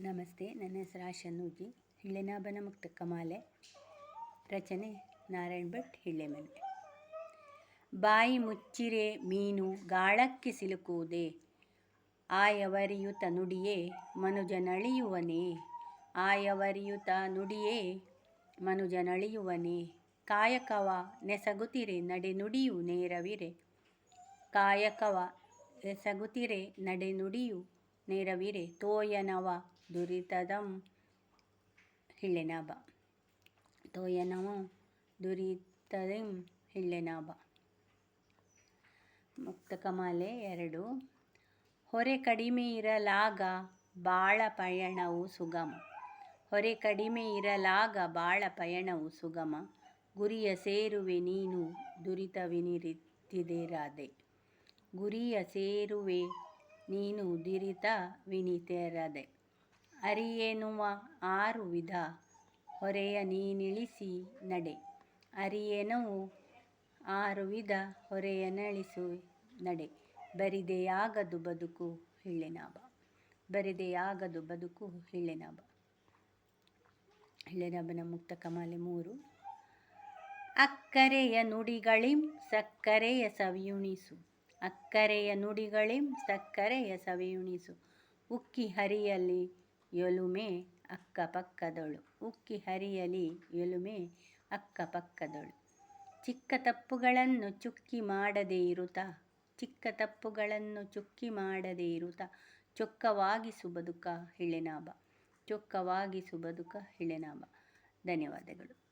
ನಮಸ್ತೆ, ನನ್ನ ಹೆಸರು ಆಶಾ ನೂಜಿ ಹಿಳ್ಳೆನಾಭನ ಮುಕ್ತ ಕಮಾಲೆ, ರಚನೆ ನಾರಾಯಣ್ ಭಟ್, ಹಿಳ್ಳೆಮನೆ. ಬಾಯಿ ಮುಚ್ಚಿರೆ ಮೀನು, ಗಾಳಕ್ಕೆ ಸಿಲುಕುವುದೇ? ಆಯವರಿಯುತ ನುಡಿಯೇ ಮನುಜನಳಿಯುವನೇ? ಆಯವರಿಯುತ ನುಡಿಯೇ ಮನುಜನಳಿಯುವನೇ? ಕಾಯಕವ ನೆಸಗುತ್ತಿರೆ ನಡೆನುಡಿಯು ನೇರವಿರೆ? ಕಾಯಕವ ಎಸಗುತ್ತಿರೆ ನಡೆನುಡಿಯು ನೇರವಿರೆ, ತೋಯನವ ದುರಿತದಂ ಹಿಳ್ಳೆನಾಭ. ತೋಯನವ ದುರಿತದಂ ಹಿಳ್ಳೆನಾಭ. ಮುಕ್ತಕಮಾಲೆ ಎರಡು. ಹೊರೆ ಕಡಿಮೆ ಇರಲಾಗ ಬಾಳ ಪಯಣವು ಸುಗಮ. ಹೊರೆ ಕಡಿಮೆ ಇರಲಾಗ ಬಾಳ ಪಯಣವು ಸುಗಮ. ಗುರಿಯ ಸೇರುವೆ ನೀನು ದುರಿತವಿನಿತಿದಿರದೆ ಗುರಿಯ ಸೇರುವೆ ನೀನು ದುರಿತವಿನಿತಿರದೆ ಅರಿಯೇನುವ ಆರು ವಿಧ ಹೊರೆಯ ನೀನಿಳಿಸಿ ನಡೆ. ಅರಿಯೇನವು ಆರು ವಿಧ ಹೊರೆಯ ನಳಿಸು ನಡೆ. ಬರಿದೆಯಾಗದು ಬದುಕು ಹಿಳ್ಳೆನಾಭ ಬರಿದೆಯಾಗದು ಬದುಕು ಹಿಳ್ಳೆನಾಭ ಹಿಳ್ಳೆನಾಭನ ಮುಕ್ತ ಕಮಾಲೆ ಮೂರು. ಅಕ್ಕರೆಯ ನುಡಿಗಳಿಂ ಸಕ್ಕರೆಯ ಸವಿಯುಣಿಸು. ಅಕ್ಕರೆಯ ನುಡಿಗಳಿಂ ಸಕ್ಕರೆಯ ಸವಿಯುಣಿಸು. ಉಕ್ಕಿ ಹರಿಯಲಿ ಯೊಲುಮೆ ಅಕ್ಕಪಕ್ಕದಳು. ಉಕ್ಕಿ ಹರಿಯಲಿ ಯೊಲುಮೆ ಅಕ್ಕಪಕ್ಕದಳು. ಚಿಕ್ಕ ತಪ್ಪುಗಳನ್ನು ಚುಕ್ಕಿ ಮಾಡದೇ ಇರುತ್ತ. ಚಿಕ್ಕ ತಪ್ಪುಗಳನ್ನು ಚುಕ್ಕಿ ಮಾಡದೇ ಇರುತ್ತ. ಚೊಕ್ಕವಾಗಿಸು ಬದುಕ ಹಿಳೆನಾಭ ಚೊಕ್ಕವಾಗಿಸು ಬದುಕ ಹಿಳೆನಾಭ ಧನ್ಯವಾದಗಳು.